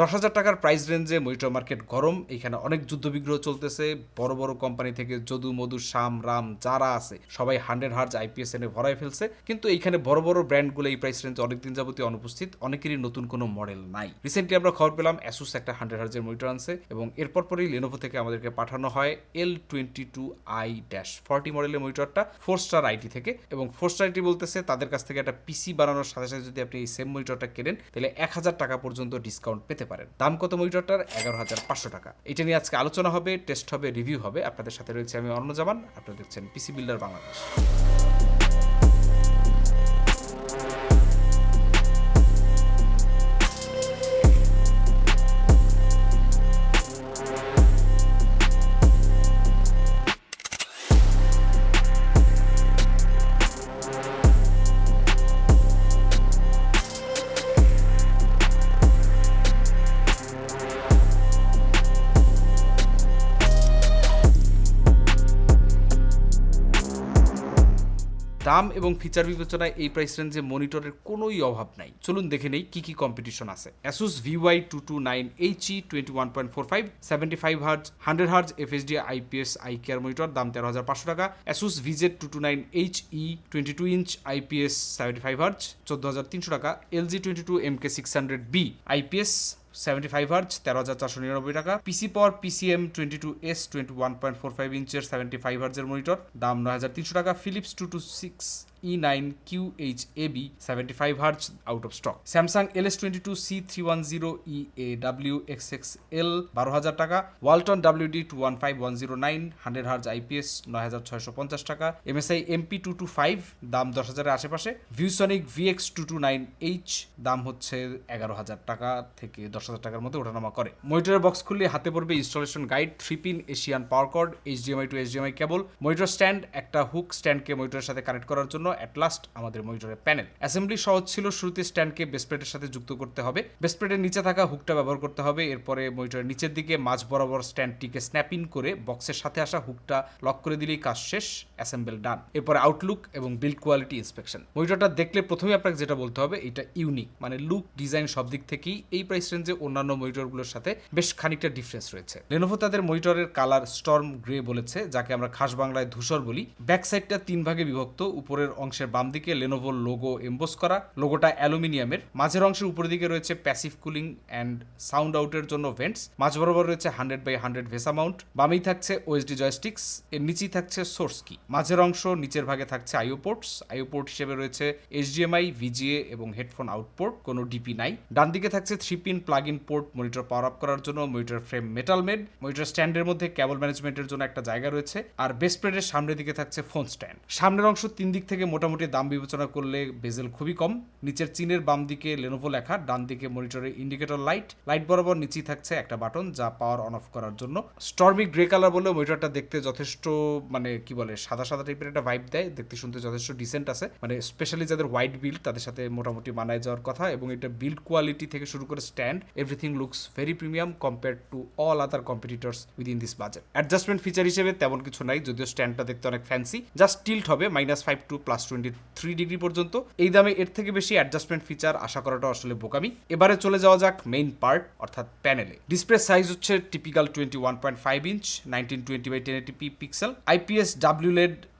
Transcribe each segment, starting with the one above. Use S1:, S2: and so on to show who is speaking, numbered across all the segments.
S1: দশ হাজার টাকার প্রাইস রেঞ্জে মনিটর মার্কেট গরম। এখানে অনেক যুদ্ধবিগ্রহ চলতেছে। বড় বড় কোম্পানি থেকে যদু, মধু, শাম, রাম যারা আছে, সবাই হান্ড্রেড হার্জ আইপিএস এনে ভরায় ফেলছে। কিন্তু এইখানে বড় বড় ব্র্যান্ডগুলো এই প্রাইস রেঞ্জে অনেকদিন যাবতীয় অনুপস্থিত, অনেকেরই নতুন কোনো মডেল নাই। রিসেন্টলি আমরা খবর পেলাম অ্যাসুস একটা হান্ড্রেড হার্জের মনিটর আনছে এবং এরপর পরেই লেনোভো থেকে আমাদেরকে পাঠানো হয় L twenty two I dash forty মডেলের মনিটরটা ফোর স্টার আইটি থেকে। এবং ফোর স্টার আইটি বলতেছে, তাদের কাছ থেকে একটা পিসি বানানোর সাথে সাথে যদি আপনি এই সেম মনিটরটা কেনেন, তাহলে এক হাজার টাকা পর্যন্ত ডিসকাউন্ট পেতে পারেন। দাম কত মনিটরটার? এগারো হাজার পাঁচশো টাকা। এটা নিয়ে আজকে আলোচনা হবে, টেস্ট হবে, রিভিউ হবে। আপনাদের সাথে রয়েছে আমি অন্য জামান আপনারা দেখছেন পিসি বিল্ডার বাংলাদেশ। দাম এবং ফিচার বিবেচনায় এই প্রাইস রেঞ্জে মনিটরের কোনোই অভাব নাই। চলুন দেখে নেই কি কি কম্পিটিশন আছে। Asus VY two two nine HE twenty one point four five seventy five hertz hundred hertz FSD IPS eye care monitor দাম তেরো হাজার পাঁচশো টাকা। Asus VZ two two nine H E twenty two inch IPS seventy five hertz চোদ্দ হাজার তিনশো টাকা। LG twenty two M K six hundred B IPS seventy five hertz তেরো হাজার চারশো নিরানব্বই টাকা। PC power PCM twenty two S twenty one point four five ইঞ্চের seventy five হার্জের মনিটর দাম নয় হাজার তিনশো টাকা। Philips two two six E nine Q H A B seventy five hertz out of stock Samsung L S twenty two C three one zero E A W X X L বারো হাজার টাকা Walton W D two one five one zero nine hundred hertz IPS নয় হাজার ছয়শো পঞ্চাশ টাকা। MSI MP two two five দাম দশ হাজারের আশেপাশে। ViewSonic VX two two nine H দাম হচ্ছে এগারো হাজার টাকা থেকে দশ হাজার টাকার মধ্যে ওঠানামা করে। মনিটরের বক্স খুললে হাতে পড়বে installation guide three pin Asian power cord HDMI to HDMI cable monitor stand একটা হুক স্ট্যান্ডকে মনিটরের সাথে কানেক্ট করার জন্য অ্যাট লাস্ট আমাদের মনিটরের প্যানেল অ্যাসেম্বলি সহজ ছিল, শুরুতে স্ট্যান্ডকে বেসপ্লেটের সাথে যুক্ত করতে হবে। বেসপ্লেটের নিচে থাকা হুকটা ব্যবহার করতে হবে, এরপরে মনিটরের নিচের দিকে মাঝ বরাবর স্ট্যান্ডটিকে স্ন্যাপ ইন করে বক্সের সাথে আসা হুকটা লক করে দিলেই কাজ শেষ অ্যাসেম্বল ডান এরপরে আউটলুক এবং বিল্ড কোয়ালিটি ইন্সপেকশন মনিটরটা দেখলে প্রথমে আপনাকে যেটা বলতে হবে, এটা ইউনিক মানে লুক ডিজাইন সব দিক থেকেই এই প্রাইস রেঞ্জে অন্যান্য মনিটরগুলোর সাথে বেশ খানিকটা ডিফারেন্স রয়েছে। লেনোভো তাদের মনিটরের কালার স্টর্ম গ্রে বলেছে, যাকে আমরা খাস বাংলায় ধূসর বলি। ব্যাক সাইডটা তিন ভাগে বিভক্ত, উপরের অংশের বাম দিকে লেনোভোর লোগো এম্বোস করা। লোগোটা অ্যালুমিনিয়ামের। মাঝের অংশের উপরের দিকে রয়েছে প্যাসিভ কুলিং অ্যান্ড সাউন্ড আউটের জন্য ভেন্টস মাঝ বরাবর রয়েছে hundred by hundred VESA mount বামেই থাকছে ওএসডি জয়স্টিক্স এর নিচেই থাকছে সোর্স কি মাঝের অংশ নিচের ভাগে থাকছে আইও পোর্টস আইও পোর্ট হিসেবে রয়েছে এইচডিএমআই ভিজিএ এবং হেডফোন আউটপোর্ট কোনো ডিপি নাই। ডান দিকে থাকছে three pin plug in port monitor power up করার জন্য monitor frame metal made monitor স্ট্যান্ডের মধ্যে কেবল ম্যানেজমেন্টের জন্য একটা জায়গা রয়েছে। আর বেস প্লেটের সামনের দিকে থাকছে ফোন স্ট্যান্ড সামনের অংশ তিন দিক থেকে মোটামুটি দাম বিবেচনা করলে বেজেল খুবই কম। নিচের চীনের বাম দিকে লেনোভো লেখা, ডান দিকে মনিটরের ইন্ডিকেটর লাইট লাইট বরাবর নিচেই থাকছে একটা বাটন যা পাওয়ার অন অফ করার জন্য। স্টর্মিক গ্রে কালার বললেও মনিটরটা দেখতে যথেষ্ট মানে কি বলে, সাদা সাদা টাইপের একটা ভাইব দেয়। দেখতে শুনতে যথেষ্ট ডিসেন্ট আছে। মানে স্পেশালি যাদের হোয়াইট বিল্ড তাদের সাথে মোটামুটি মানায় যাওয়ার কথা এবং এটা বিল্ড কোয়ালিটি থেকে শুরু করে stand everything looks very premium compare to all other competitors within this budget adjustment feature হিসেবে তেমন কিছু নাই, যদিও স্ট্যান্ডটা দেখতে অনেক ফ্যান্সি জাস্ট টিল্ট হবে minus five to plus twenty three degree পর্যন্ত। এই দামে এর থেকে বেশি অ্যাডজাস্টমেন্ট ফিচার আশা করাটা আসলে বোকামি। এবারে চলে যাওয়া যাক মেইন পার্ট অর্থাৎ প্যানেলে ডিসপ্লে সাইজ হচ্ছে typical twenty one point five inch nineteen twenty by ten pixel IPS W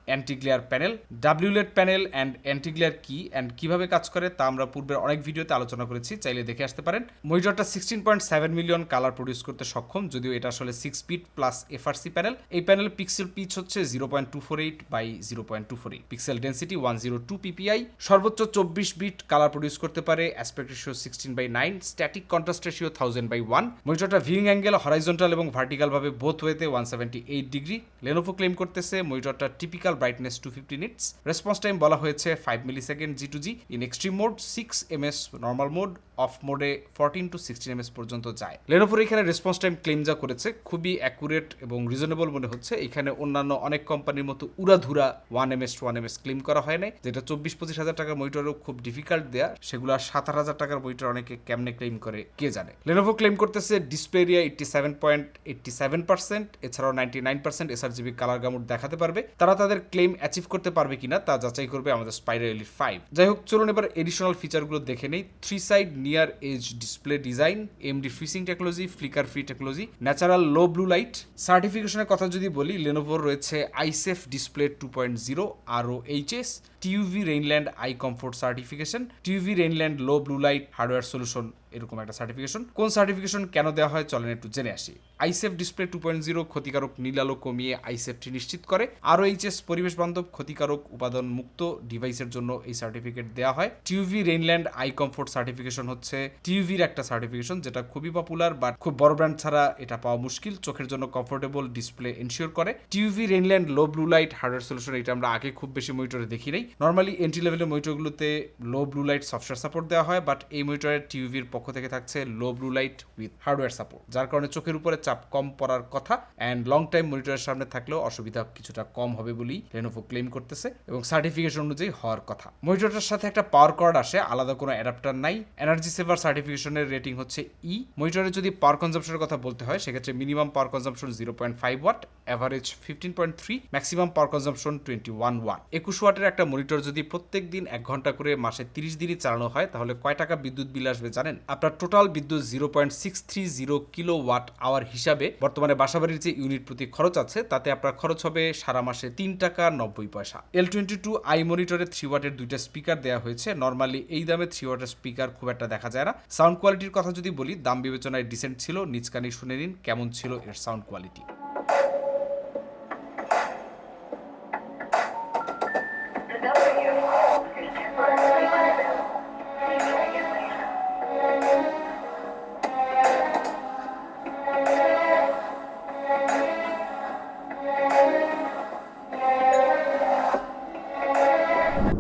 S1: LED anti glare panel W LED panel and anti glare কি অ্যান্ড কীভাবে কাজ করে তা আমরা পূর্বের অনেক ভিডিওতে আলোচনা করেছি, চাইলে দেখে আসতে পারেন। মনিটরটা sixteen point seven million colour produce করতে সক্ষম, যদিও এটা আসলে six bit plus FRC panel এই প্যানেল পিক্সেল পিচ হচ্ছে zero point two four eight by zero point two four eight pixel density one zero two PPI সর্বোচ্চ চব্বিশ bit colour produce করতে পারে aspect ratio sixteen by nine static contrast ratio thousand by one মনিটরটা viewing angle horizontal এবং vertical ভাবে both ওয়েতে one seventy eight degree Lenovo claim করতেছে মনিটরটা typical brightness two fifty nits response time বলা হয়েছে five milli second G to G in extreme mode six M S normal mode off মোডে fourteen to sixteen MS পর্যন্ত যায়। লেনোভোর এখানে response time claim যা করেছে, খুবই অ্যাকুরেট এবং রিজনেবল মনে হচ্ছে। এখানে অন্যান্য অনেক কোম্পানির মতো উড়াধুরা one M S one M S claim করা হয় নাই। যেটা চব্বিশ পঁচিশ হাজার টাকার মনিটরও খুব ডিফিকাল্ট দেয়া। সেগুলো আর সাত আট হাজার টাকার মনিটর অনেকে কেমনে ক্লেম করে, কে জানে? লেনোভো ক্লেম করতেছে display area eighty seven point eighty seven percent এছাড়াও ninety nine percent sRGB colour gamut দেখাতে পারবে। তারা তাদের ক্লেম অ্যাচিভ করতে পারবে কিনা তা যাচাই করবে আমাদের এলি ফাইভ যাই হোক, চলুন এবার এডিশনাল ফিচারগুলো দেখে নেই। Three side near edge display design AMD FreeSync technology flicker free technology natural low blue light সার্টিফিকেশনের কথা যদি বলি লেনোভোর রয়েছে Eyesafe display two point zero আরও HS TUV Rheinland eye comfort certification TUV Rheinland low blue light hardware solution এরকম একটা certification কোন certification কেন দেওয়া হয় চলেন একটু জেনে আসি। Eyesafe display two point zero ক্ষতিকারক নীলালো কমিয়ে আইসেফটি নিশ্চিত করে। আরও এইচএস পরিবেশ বান্ধব ক্ষতিকারক উপাদান মুক্ত ডিভাইসের জন্য এই সার্টিফিকেট দেওয়া হয়। TUV Rheinland eye comfort certification হচ্ছে টিউভির একটা সার্টিফিকেশন যেটা খুবই পপুলার বাট খুব বড় ব্র্যান্ড ছাড়া এটা পাওয়া মুশকিল, চোখের জন্য কমফোর্টেবল ডিসপ্লে এনশিওর করে। TUV Rheinland low blue light hardware solution এটা আমরা আগে খুব বেশি মনিটরে দেখি নাই। নর্মালি এন্ট্রি লেভেলের মনিটরগুলোতে low blue light software support দেওয়া হয় বাট এই মনিটরের টিউভির পক্ষ থেকে থাকছে low blue light with hardware support যার কারণে চোখের উপরে চাপ কম পড়ার কথা অ্যান্ড লং টাইম মনিটরের সামনে থাকলেও অসুবিধা কিছুটা কম হবে বলেই লেনোভো ক্লেম করতেছে এবং সার্টিফিকেশন অনুযায়ী হওয়ার কথা। মনিটরটার সাথে একটা পাওয়ার কার্ড আসে, আলাদা কোনো অ্যাডাপ্টার নাই এনার্জি সেভার সার্টিফিকেশনের রেটিং হচ্ছে ই মনিটরে যদি পাওয়ার কনজাম্পশনের কথা বলতে হয়, সেক্ষেত্রে minimum power consumption zero point five watt average fifteen point three maximum power consumption twenty one watt একুশ ওয়াটের একটা মনিটর যদি প্রত্যেক দিন এক ঘণ্টা করে মাসে তিরিশ দিনই চালানো হয়, তাহলে কয় টাকা বিদ্যুৎ বিল আসবে জানেন? আপনার টোটাল বিদ্যুৎ zero point six three zero kilowatt hour হিসাবে বর্তমানে বাসাবাড়ির যে ইউনিট প্রতি খরচ আছে, তাতে আপনার খরচ হবে সারা মাসে তিন টাকা নব্বই পয়সা। এল টোয়েন্টি টু আই মনিটরে থ্রি ওয়াটের দুইটা স্পিকার দেওয়া হয়েছে। নর্মালি এই দামে থ্রি ওয়াটের স্পিকার খুব একটা দেখা যায় না। সাউন্ড কোয়ালিটির কথা যদি বলি, দাম বিবেচনায় ডিসেন্ট ছিল। নিচকানি শুনে নিন, কেমন ছিল এর সাউন্ড কোয়ালিটি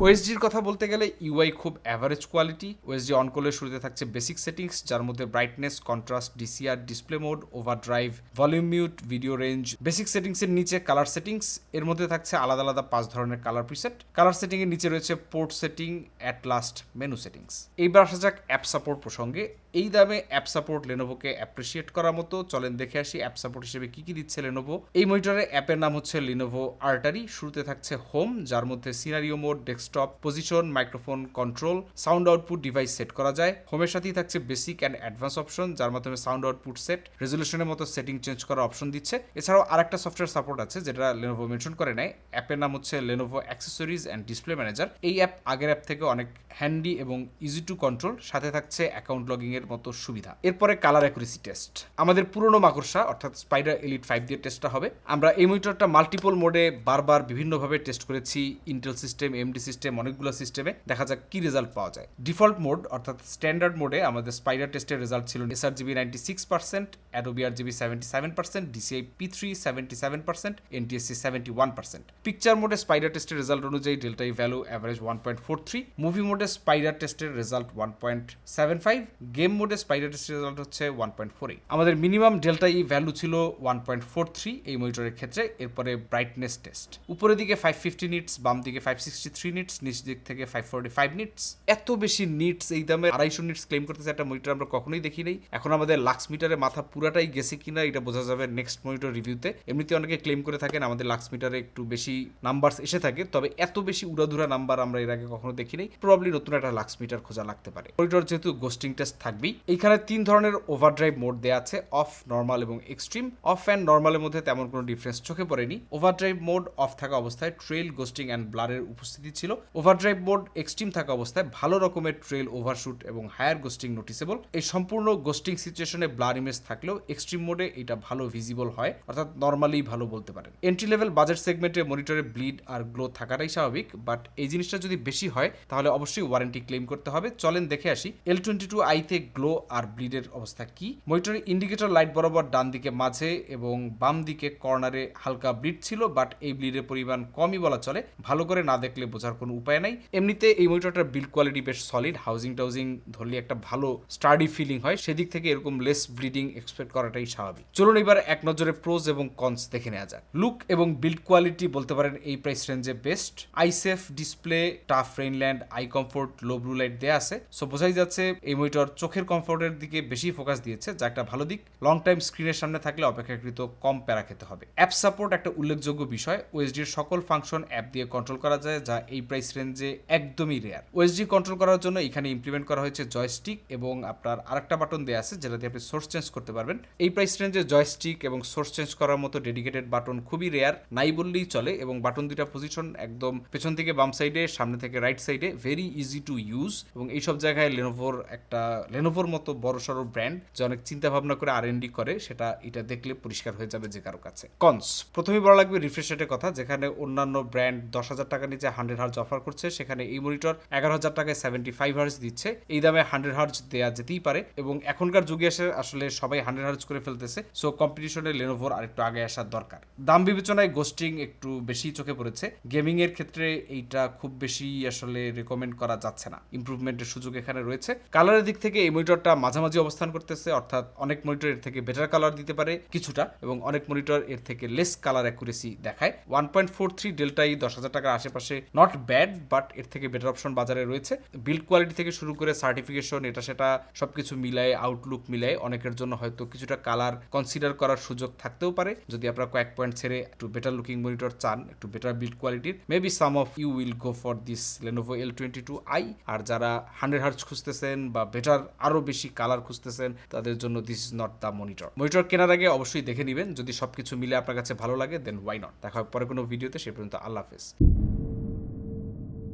S1: ওএসডির কথা বলতে গেলে ইউআই খুব অ্যাভারেজ কোয়ালিটি ওএসডি অন করলে শুরুতে থাকছে বেসিক সেটিংস যার মধ্যে brightness contrast DCR display mode over drive volume mute video range basic সেটিংসের নিচে কালার সেটিংস এর মধ্যে থাকছে আলাদা আলাদা পাঁচ ধরনের কালার প্রিসেট কালার সেটিং এর নিচে রয়েছে port setting at last menu settings এইবার আসা যাক অ্যাপ সাপোর্ট প্রসঙ্গে। এই দামে অ্যাপ সাপোর্ট লেনোভোকে অ্যাপ্রিসিয়েট করার মতো। চলেন দেখে আসি অ্যাপ সাপোর্ট হিসেবে কি কি দিচ্ছে লেনোভো এই মনিটরে অ্যাপের নাম হচ্ছে লিনোভো আর্টারি শুরুতে থাকছে হোম যার মধ্যে scenario mode desktop position microphone control sound output device set করা যায়। হোমের সাথেই থাকছে বেসিক অ্যান্ড অ্যাডভান্স অপশন যার মাধ্যমে সাউন্ড আউটপুট সেট রেজলিউশনের মতো সেটিং চেঞ্জ করার অপশন দিচ্ছে। এছাড়াও আরেকটা সফটওয়্যার সাপোর্ট আছে, যেটা লেনোভো মেনশন করে নেয়। অ্যাপের নাম হচ্ছে Lenovo accessories and display manager এই অ্যাপ আগের অ্যাপ থেকে অনেক হ্যান্ডি এবং ইজি টু কন্ট্রোল সাথে থাকছে অ্যাকাউন্ট লগিং মতো সুবিধা। এরপরে কালার অ্যাকুরেসি টেস্ট আমাদের পুরনো মাকড়সা, অর্থাৎ স্পাইডার এলিট ফাইভ দিয়ে টেস্টটা হবে। আমরা এই মনিটরটা মাল্টিপল মোডে বারবার বিভিন্নভাবে টেস্ট করেছি ইন্টেল সিস্টেম এমডি সিস্টেম অনেকগুলো সিস্টেমে দেখা যাক কি রেজাল্ট পাওয়া যায়। ডিফল্ট মোড অর্থাৎ স্ট্যান্ডার্ড মোডে আমাদের স্পাইডার টেস্টের রেজাল্ট ছিল sRGB ninety six percent Adobe RGB seventy seven percent DCI P three seventy seven percent NTSC seventy one percent picture মোডে স্পাইডার টেস্টের রেজাল্ট অনুযায়ী delta E value average one point four three movie মোডে spider টেস্টের result one point seven five game মোডে spider টেস্টের result হচ্ছে one point four আমাদের minimum delta E value ছিল ওয়ান পয়েন্ট ফোর থ্রি এই মনিটরের ক্ষেত্রে, এরপরে ব্রাইটনেস টেস্ট উপরের দিকে ফাইভ ফিফটি নিটস বাম দিকে ফাইভ সিক্সটি থ্রি নিটস নিচ দিক থেকে ফাইভ ফোর্টি ফাইভ নিটস এত বেশি নিটস এই দামে আড়াইশো নিটস ক্লেম করতেছে একটা মনিটর আমরা কখনোই দেখি নাই। এখন আমাদের লাক্স মিটারে মাথা পুরাটাই গেছে কিনা, এটা বোঝা যাবে নেক্সট মনিটর রিভিউতে এমনিতে অনেকে ক্লেম করে থাকেন আমাদের লাক্স মিটারে একটু বেশি নাম্বারস এসে থাকে, তবে এত বেশি উড়াধুরা নাম্বার আমরা এর আগে কখনো দেখি নাই প্রবলি নতুন একটা লাক্স মিটার খোঁজা লাগতে পারে। মনিটর যেহেতু গোস্টিং টেস্ট থাকবেই এইখানে তিন ধরনের ওভারড্রাইভ মোড দেওয়া আছে অফ নর্মাল এবং এক্সট্রিম অফ অ্যান্ড নর্মালের মধ্যে তেমন কোনো ডিফারেন্স চোখে পড়েনি। ওভারড্রাইভ মোড অফ থাকা অবস্থায় ট্রেল গোস্টিং অ্যান্ড ব্লারের উপস্থিতি ছিল। ওভারড্রাইভ মোড এক্সট্রিম থাকা অবস্থায় ভালো রকমের ট্রেল ওভারশুট এবং হায়ার গোস্টিং নোটিসেবল এই সম্পূর্ণ গোস্টিং সিচুয়েশনে ব্লার ইমেজ থাকলেও এক্সট্রিম মোডে এটা ভালো ভিজিবল হয়, অর্থাৎ নর্মালি ভালো বলতে পারেন। এন্ট্রি লেভেল বাজেট সেগমেন্টে মনিটরে ব্লিড আর গ্লো থাকাটাই স্বাভাবিক বাট এই জিনিসটা যদি বেশি হয়, তাহলে অবশ্যই ওয়ারেন্টি ক্লেম করতে হবে। চলেন দেখে আসি। এল টোয়েন্টি টু আইতে গ্লো আর ব্লিডের অবস্থা কি? মনিটরের ইন্ডিকেটর লাইট বরাবর ডান দিকে মাঝে এবং বাম দিকে কর্নারে হালকা ব্লিড ছিল বাট এই ব্লিডের পরিমাণ কমই বলা চলে। ভালো করে না দেখলে বোঝার কোনো উপায় নাই। এমনিতে এই মনিটরটার বিল্ড কোয়ালিটি বেশ সলিড হাউজিং টাউজিং ধরলে একটা ভালো স্টাডি ফিলিং হয়। সেদিক থেকে এরকম লেস ব্লিডিং এক্সপেক্ট করাটাই স্বাভাবিক। চলুন এবার এক নজরে প্রোজ এবং কনস দেখে নেওয়া যাক। লুক এবং বিল্ড কোয়ালিটি বলতে পারেন এই প্রাইস রেঞ্জে best Eyesafe display TUV Rheinland eye comfort low blue light দেয়া আছে। সো বোঝাই যাচ্ছে এই মনিটর চোখে চোখের কমফোর্টের দিকে বেশি ফোকাস দিয়েছে, যা একটা ভালো দিক। লং টাইম স্ক্রিনের সামনে থাকলে অপেক্ষাকৃত কম প্যারা খেতে হবে। অ্যাপ সাপোর্ট একটা উল্লেখযোগ্য বিষয় ওএসডির সকল ফাংশন অ্যাপ দিয়ে কন্ট্রোল করা যায়, যা এই প্রাইস রেঞ্জে একদমই রেয়ার ওএসডি কন্ট্রোল করার জন্য এখানে ইমপ্লিমেন্ট করা হয়েছে জয়স্টিক এবং আপনার আরেকটা বাটন দেওয়া আছে যেটা দিয়ে আপনি সোর্স চেঞ্জ করতে পারবেন। এই প্রাইস রেঞ্জে জয়স্টিক এবং সোর্স চেঞ্জ করার মতো ডেডিকেটেড বাটন খুবই রেয়ার নাই বললেই চলে এবং বাটন দুটা পজিশন একদম পেছন থেকে বাম সাইডে সামনে থেকে রাইট সাইডে ভেরি ইজি টু ইউজ এবং এইসব জায়গায় লেনোভোর একটা লেনোভোর মতো বড় সড়ো ব্র্যান্ড যে অনেক চিন্তা ভাবনা করে আর করে, সেটা এটা দেখলে পরিষ্কার হয়ে যাবে যে কারও কাছে। কনস প্রথমেই বলা লাগবে রিফ্রেশ রেটের কথা, যেখানে অন্যান্য ব্র্যান্ড দশ হাজার টাকা নিচে হান্ড্রেড হার্জ অফার করছে, সেখানে এই মনিটর এগারো হাজার টাকায় সেভেন্টি ফাইভ হার্জ দিচ্ছে। এই দামে হান্ড্রেড হার্জ দেওয়া যেতেই পারে এবং এখনকার যুগে এসে আসলে সবাই হান্ড্রেড হার্জ করে ফেলতেছে সো কম্পিটিশনে লেনোভোর আরেকটু আগে আসার দরকার। দাম বিবেচনায় গোস্টিং একটু বেশি চোখে পড়েছে। গেমিং এর ক্ষেত্রে এইটা খুব বেশি আসলে রেকমেন্ড করা যাচ্ছে না। ইমপ্রুভমেন্টের সুযোগ এখানে রয়েছে। কালারের দিক থেকে এই মনিটরটা মাঝামাঝি অবস্থান করতেছে, অর্থাৎ অনেক মনিটর এর থেকে বেটার কালার দিতে পারে কিছুটা এবং অনেক মনিটর এর থেকে লেস কালার অ্যাকুরেসি দেখায়। One point four three delta E দশ হাজার টাকার আশেপাশে নট ব্যাড বাট এর থেকে বেটার অপশন বাজারে রয়েছে। বিল্ড কোয়ালিটি থেকে শুরু করে সার্টিফিকেশন এটা সেটা সবকিছু মিলায় আউটলুক মিলায় অনেকের জন্য হয়তো কিছুটা কালার কনসিডার করার সুযোগ থাকতেও পারে। যদি আপনারা কয়েক পয়েন্ট ছেড়ে একটু বেটার লুকিং মনিটর চান, একটু বেটার বিল্ড কোয়ালিটির maybe some of you will go for this Lenovo L twenty two I আর যারা হান্ড্রেড হার্জ খুঁজতেছেন বা বেটার আরও বেশি কালার খুঁজতেছেন, তাদের জন্য this is not the monitor monitor কেনার আগে অবশ্যই দেখে নেবেন, যদি সবকিছু মিলে আপনার কাছে ভালো লাগে দেন ওয়াই নট দেখা পরে কোনো ভিডিওতে সে পর্যন্ত আল্লাহ হাফেজ।